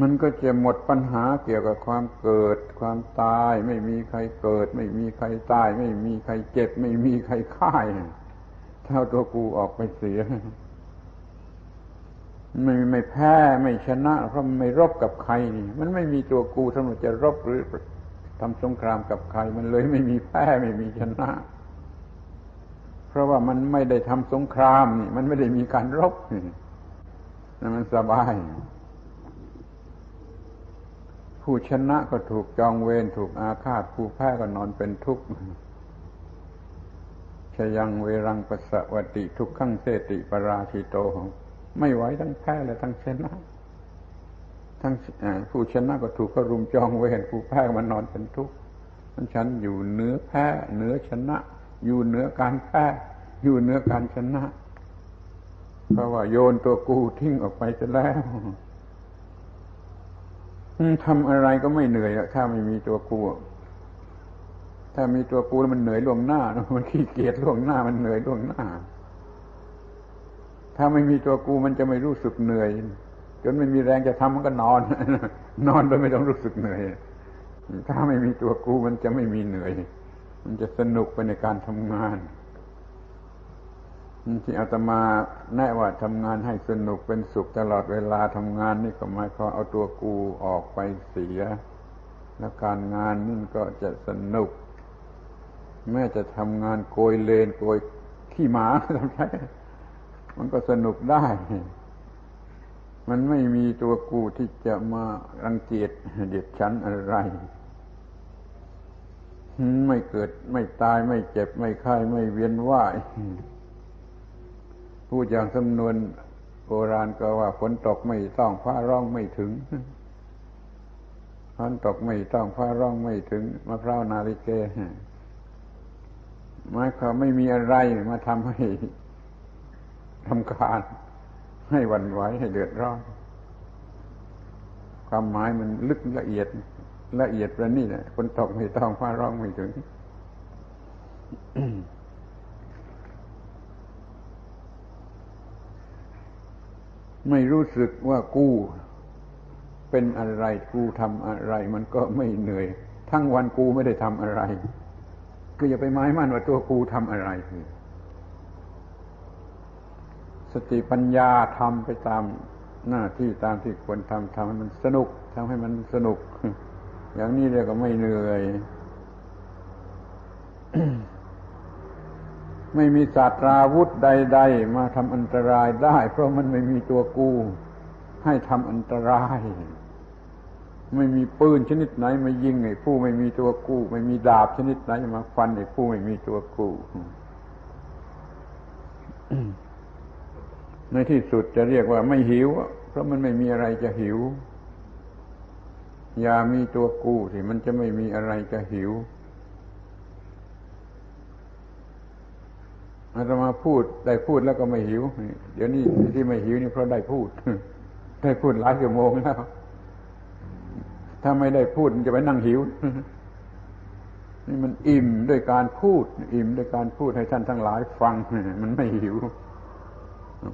มันก็จะหมดปัญหาเกี่ยวกับความเกิด ความตาย ไม่มีใครเกิด ไม่มีใครตาย ไม่มีใครเจ็บ ไม่มีใครค่ายเท่าตัวกูออกไปเสียไม่ไม่แพ้ไม่ชนะ เพราะไม่รบกับใครนี่ มันไม่มีตัวกูสำหรับจะรบหรือทำสงครามกับใคร มันเลยไม่มีแพ้ไม่มีชนะ เพราะว่ามันไม่ได้ทำสงครามนี่ มันไม่ได้มีการรบนี่มันสบาย ผู้ชนะก็ถูกจองเวรถูกอาฆาตผู้แพ้ก็นอนเป็นทุกข์ชยังเวรังปสวัติทุกขังเสติปราชิโตไม่ไหวทั้งแพ้และทั้งชนะ ทั้งผู้ชนะก็ถูกก็รุมจองเวรผู้แพ้มันนอนเป็นทุกข์มันฉันอยู่เหนือแพ้เหนือชนะ อยู่เหนือการแพ้อยู่เหนือการชนะ เพราะว่าโยนตัวกูทิ้งออกไปจะแล้ว ทำอะไรก็ไม่เหนื่อยถ้าไม่มีตัวกูถ้ามีตัวกูแล้วมันเหนื่อยล่วงหน้า มันขี้เกียจล่วงหน้า มันเหนื่อยล่วงหน้า ถ้าไม่มีตัวกูมันจะไม่รู้สึกเหนื่อย จนไม่มีแรงจะทำมันก็นอน นอนโดยไม่ต้องรู้สึกเหนื่อย ถ้าไม่มีตัวกูมันจะไม่มีเหนื่อย มันจะสนุกไปในการทำงาน ที่อาตมาแนะว่าทำงานให้สนุกเป็นสุขตลอดเวลาทำงานนี่ก็หมายความเอาตัวกูออกไปเสีย แล้วการงานนั่นก็จะสนุก แม้จะทำงานโกยเลนโกยขี้หมาทำไมมันก็สนุกได้ มันไม่มีตัวกูที่จะมารังเกียจเดียดฉันอะไรไม่เกิดไม่ตายไม่เจ็บไม่ไข้ไม่เวียนว่าย พูดอย่างสำนวนโบราณก็ว่าฝนตกไม่ต้องฟ้าร้องไม่ถึงฝนตกไม่ต้องฟ้าร้องไม่ถึงมะพร้าวนาฬิเกหมายความไม่มีอะไรมาทำให้ทำการให้วันไหวให้เดือดร้อน ความหมายมันลึกละเอียดละเอียดประณีตฝนตกไม่ต้องฟ้าร้องไม่ถึง ไม่รู้สึกว่ากู้เป็นอะไรกูทำอะไร มันก็ไม่เหนื่อย ทั้งวันกูไม่ได้ทำอะไรคือย่าไปหมายมั่นว่าตัวกูทำอะไรสติปัญญาทำไปตามหน้าที่ตามที่ควรทำทำให้มันสนุกทำให้มันสนุก อย่างนี้เรียกว่าไม่เหนื่อย ไม่มีศาสตราวุธใด ๆ มาทำอันตรายได้ เพราะมันไม่มีตัวกู้ให้ทำอันตราย ไม่มีปืนชนิดไหนมายิงไอ้ผู้ไม่มีตัวกู้ ไม่มีดาบชนิดไหนมาฟันไอ้ผู้ไม่มีตัวกู้ในที่สุดจะเรียกว่าไม่หิว เพราะมันไม่มีอะไรจะหิว อย่ามีตัวกู้ที่มันจะไม่มีอะไรจะหิว อาตมาพูดได้พูดแล้วก็ไม่หิว เดี๋ยวนี้ที่ไม่หิวนี่เพราะได้พูด ได้พูดหลายชั่วโมงแล้ว ถ้าไม่ได้พูดมันจะไปนั่งหิว นี่มันอิ่มด้วยการพูด อิ่มด้วยการพูดให้ท่านทั้งหลายฟัง มันไม่หิว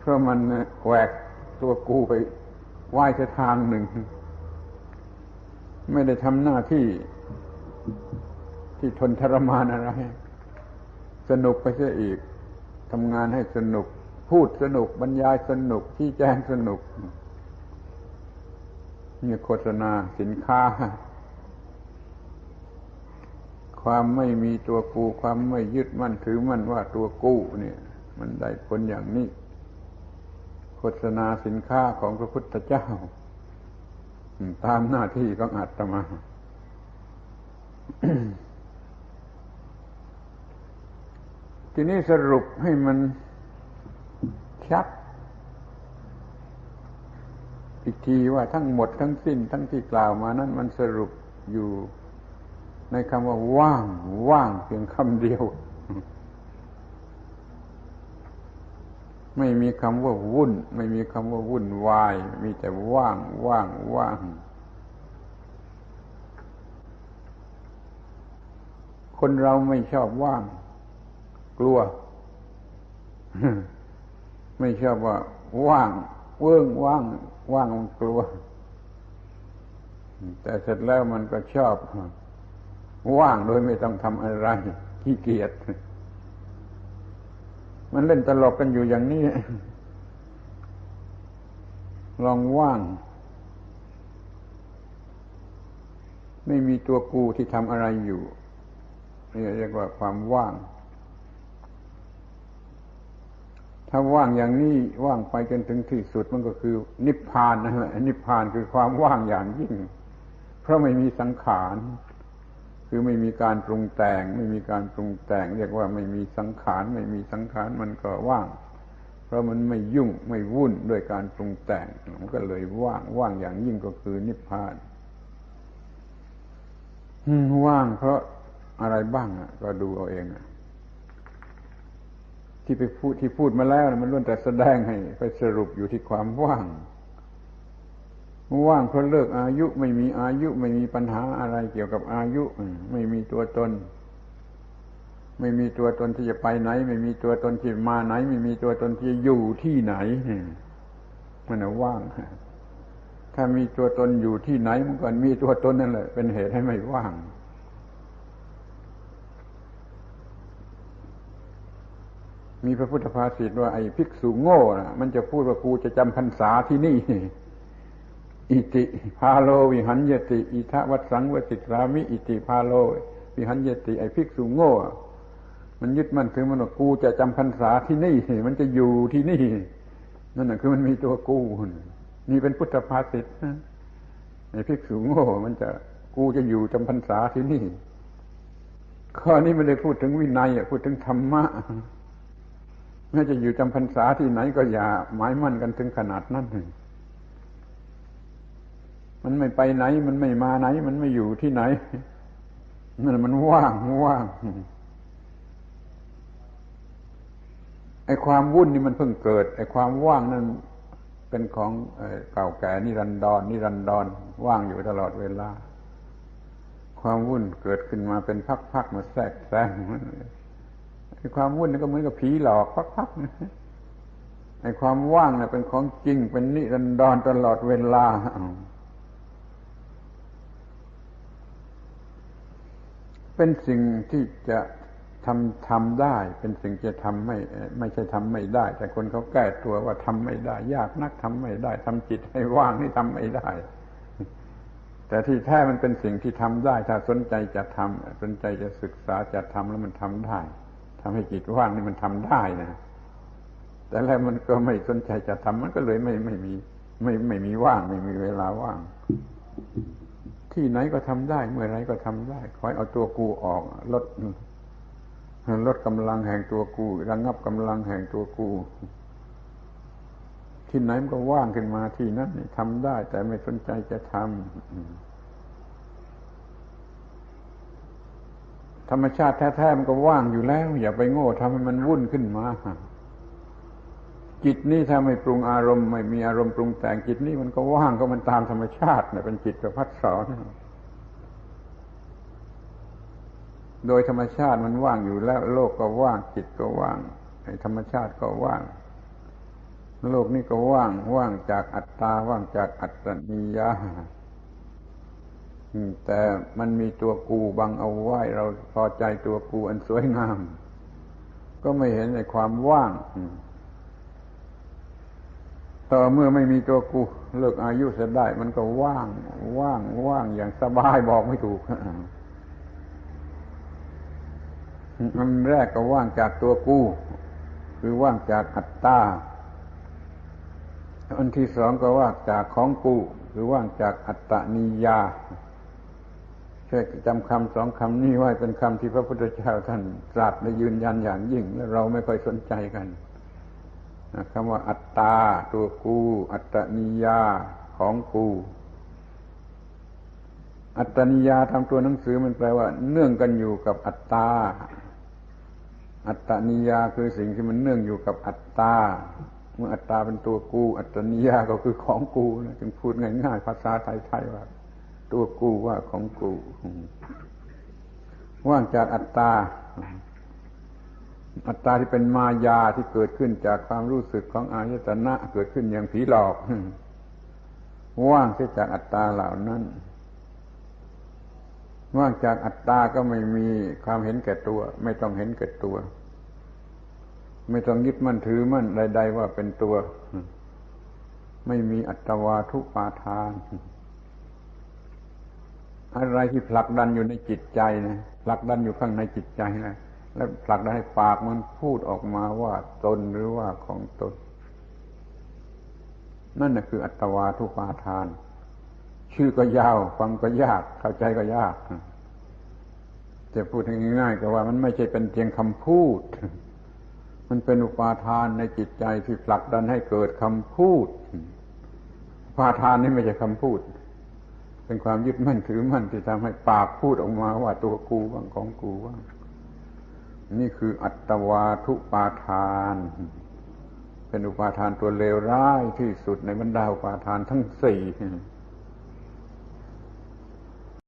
เพราะมันแหวกตัวกูไปไหว้ทางหนึ่ง ไม่ได้ทำหน้าที่ ที่ทนทรมานอะไร สนุกไปเสียอีก ทำงานให้สนุก พูดสนุก บรรยายสนุกที่แจ้งสนุกนี่โฆษณาสินค้า ความไม่มีตัวกู ความไม่ยึดมั่นถือมั่นว่าตัวกู้เนี่ย มันได้ผลอย่างนี้ โฆษณาสินค้าของพระพุทธเจ้า ตามหน้าที่ของอาตมา ทีนี้สรุปให้มันชัด อีกทีว่าทั้งหมดทั้งสิ้นทั้งที่กล่าวมานั้นมันสรุปอยู่ในคำว่าว่าง ว่างเพียงคำเดียว ไม่มีคำว่าวุ่น ไม่มีคำว่าวุ่นวาย มีแต่ว่าง ว่าง ว่างคนเราไม่ชอบว่าง กลัว ไม่ชอบว่าว่างเวิ้งว่าง ว่างมันกลัว แต่เสร็จแล้วมันก็ชอบ ว่างโดยไม่ต้องทำอะไรขี้เกียจมันเล่นตลกกันอยู่อย่างนี้ ลองว่าง ไม่มีตัวกูที่ทำอะไรอยู่นี่เรียกว่าความว่าง ถ้าว่างอย่างนี้ว่างไปจนถึงที่สุดมันก็คือ นิพพานนั่นแหละนิพพานคือความว่างอย่างยิ่ง เพราะไม่มีสังขาร คือไม่มีการปรุงแต่ง ไม่มีการปรุงแต่ง เรียกว่าไม่มีสังขาร ไม่มีสังขารมันก็ว่าง เพราะมันไม่ยุ่งไม่วุ่นด้วยการปรุงแต่งมันก็เลยว่างว่างอย่างยิ่งก็คือนิพพานว่างเพราะอะไรบ้างอะก็ดูเอาเองอะ ที่ไปพูดที่พูดมาแล้วมันล้วนแต่แสดงให้ ไปสรุปอยู่ที่ความว่าง ว่างเพราะเลิกอายุไม่มีอายุไม่มีปัญหาอะไรเกี่ยวกับอายุ ไม่มีตัวตน ไม่มีตัวตนที่จะไปไหน ไม่มีตัวตนที่มาไหน ไม่มีตัวตนที่อยู่ที่ไหนมันว่างถ้ามีตัวตนอยู่ที่ไหนมันก็มีตัวตนนั่นแหละเป็นเหตุให้ไม่ว่าง มีพระพุทธภาษิตว่าไอ้ภิกษุโง่นะมันจะพูดว่ากูจะจำพรรษาที่นี่ อิติพาโลวิหันยติ อิทะวัสังวสิตรามิ อิติพาโลวิหันยติ ไอ้ภิกษุโง่ มันยึดมันถือมันว่ากูจะจำพรรษาที่นี่ มันจะอยู่ที่นี่ นั่นแหะคือมันมีตัวกูนี่เป็นพุทธภาษิตไอ้ภิกษุโง่ มันจะกูจะอยู่จำพรรษาที่นี่ข้อนี้ไม่ได้พูดถึงวินัยพูดถึงธรรมะ แม้จะอยู่จำพรรษาที่ไหนก็อย่าหมายมั่นกันถึงขนาดนั้นเลยมันไม่ไปไหน มันไม่มาไหน มันไม่อยู่ที่ไหนนั่นมันว่างว่างไอ้ความวุ่นนี่มันเพิ่งเกิดไอ้ความว่างนั่นเป็นของเก่าแก่นิรันดรนิรันดรว่างอยู่ตลอดเวลา ความวุ่นเกิดขึ้นมาเป็นพักๆมาแทรกแซง ไอ้ความวุ่นนี่ก็เหมือนกับผีหลอกพักๆไอ้ความว่างนี่ะเป็นของจริงเป็นนิรันดรตลอดเวลาเป็นสิ่งที่จะทำทำได้ เป็นสิ่งจะทำไม่ไม่ใช่ทำไม่ได้ แต่คนเขาแก้ตัวว่าทำไม่ได้ ยากนักทำไม่ได้ทำจิตให้ว่างนี่ทำไม่ได้ แต่ที่แท้มันเป็นสิ่งที่ทำได้ ถ้าสนใจจะทำสนใจจะศึกษาจะทำแล้วมันทำได้ ทำให้จิตว่างนี่มันทำได้นะแต่แล้วมันก็ไม่สนใจจะทำมันก็เลยไม่ไม่มี ไม่ไม่มีว่างไม่มีเวลาว่าง ที่ไหนก็ทำได้ เมื่อไรก็ทำได้คอยเอาตัวกูออกลดลดกำลังแห่งตัวกูระงับกำลังแห่งตัวกูที่ไหนมันก็ว่างขึ้นมาที่นั้นทำได้ แต่ไม่สนใจจะทำ ธรรมชาติแท้ๆมันก็ว่างอยู่แล้ว อย่าไปโง่ทำให้มันวุ่นขึ้นมา จิตนี้ถ้าไม่ปรุงอารมณ์ ไม่มีอารมณ์ปรุงแต่งจิตนี้มันก็ว่างก็มันตามธรรมชาติเนี่ยเป็นจิตประพัดสอนโดยธรรมชาติมันว่างอยู่แล้ว โลกก็ว่างจิตก็ว่างไอ้ธรรมชาติก็ว่าง โลกนี้ก็ว่าง ว่างจากอัตตาว่างจากอัตตนิยา แต่มันมีตัวกูบังเอาไว้ เราพอใจตัวกูอันสวยงาม ก็ไม่เห็นในความว่างต่อเมื่อไม่มีตัวกูเลิกอายุเสร็จได้ มันก็ว่าง ว่างว่างอย่างสบายบอกไม่ถูกมันแรกก็ว่างจากตัวกูคือว่างจากอัตตา อันที่สองก็ว่างจากของกูคือว่างจากอัตตนิยา ช่วยจำคำสองคำนี้ไว้เป็นคำที่พระพุทธเจ้าท่านตรัสและยืนยันอย่างยิ่ง และเราไม่ค่อยสนใจกันคำว่าอัตตา ตัวกู อัตตนิยาของกู อัตตนิยาทำตัวหนังสือมันแปลว่า เนื่องกันอยู่กับอัตตา อัตตนิยาคือสิ่งที่มันเนื่องอยู่กับอัตตาเมื่ออัตตาเป็นตัวกู อัตตนิยาก็คือของกูนะจึงพูดง่ายๆภาษาไทยๆว่า ตัวกูว่าของกูว่างจากอัตตา อัตตาที่เป็นมายาที่เกิดขึ้นจากความรู้สึกของอายตนะ เกิดขึ้นอย่างผีหลอกว่างเสียจากอัตตาเหล่านั้นว่างจากอัตตาก็ไม่มีความเห็นแก่ตัว ไม่ต้องเห็นแก่ตัว ไม่ต้องยึดมั่นถือมั่นใด ๆ ว่าเป็นตัว ไม่มีอัตวาทุปาทาน อะไรที่ผลักดันอยู่ในจิตใจนะผลักดันอยู่ข้างในจิตใจนะแล้วผลักดันให้ปากมันพูดออกมาว่าตนหรือว่าของตน นั่นนะคืออัตวาทุปาทาน ชื่อก็ยาวฟังก็ยาก เข้าใจก็ยากจะพูดง่ายๆก็ว่ามันไม่ใช่เป็นเพียงคำพูด มันเป็นอุปาทานในจิตใจที่ผลักดันให้เกิดคำพูดอุปาทานนี่ไม่ใช่คำพูด เป็นความยึดมั่นถือมั่นที่ทำให้ปากพูดออกมาว่าตัวกูบ้างของกูบ้างนี่คืออัตวาทุปาทาน เป็นอุปาทานตัวเลวร้ายที่สุดในบรรดาอุปาทานทั้งสี่